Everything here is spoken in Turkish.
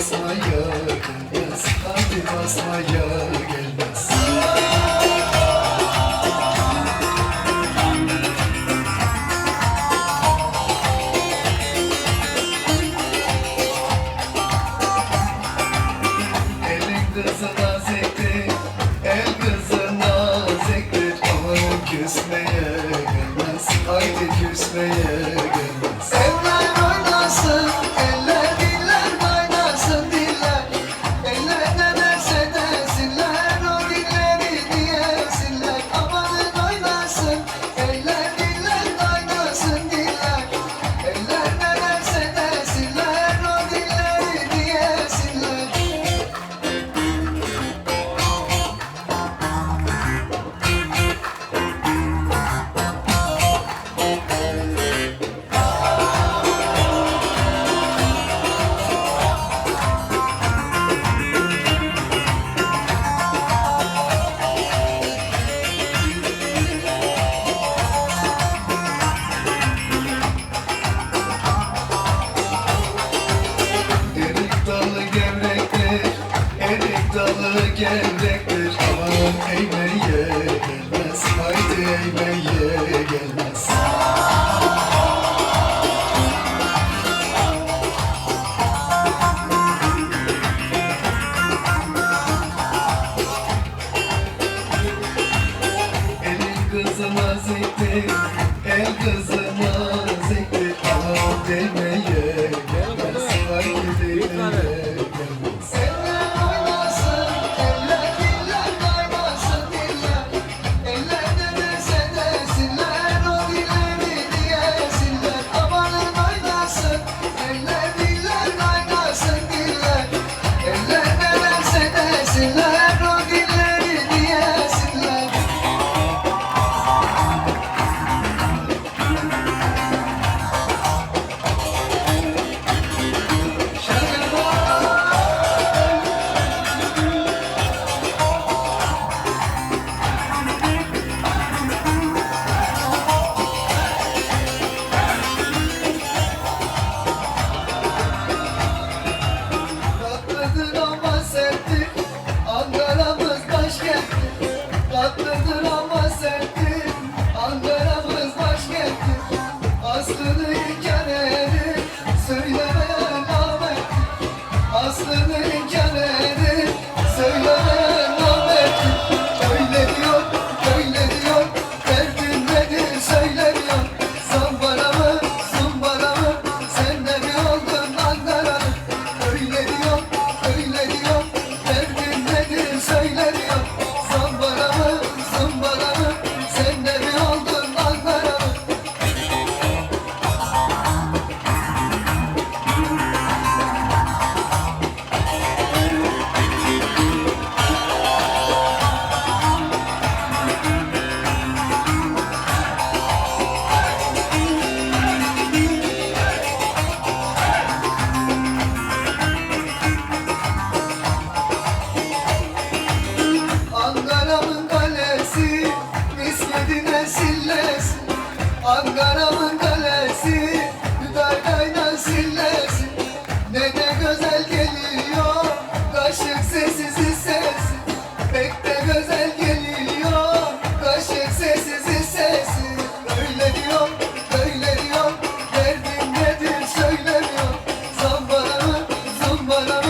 basmaya gelmez. Hadi basmaya gelmez. gerektir Aman eymeye gelmez Haydi eymeye gelmez. Elin kızı naziktir El kızı naziktir Aman eymeye Derdine sillesin. Ankara'mın kalesi? Düdar kaynar sillesin. Ne de güzel geliyor. Kaşık sessiz sesi. Pek de güzel geliyor. Kaşık sessiz sesi. Öyle diyor, öyle diyor. Derdin nedir söylemiyor. Zambaramı, zambaramı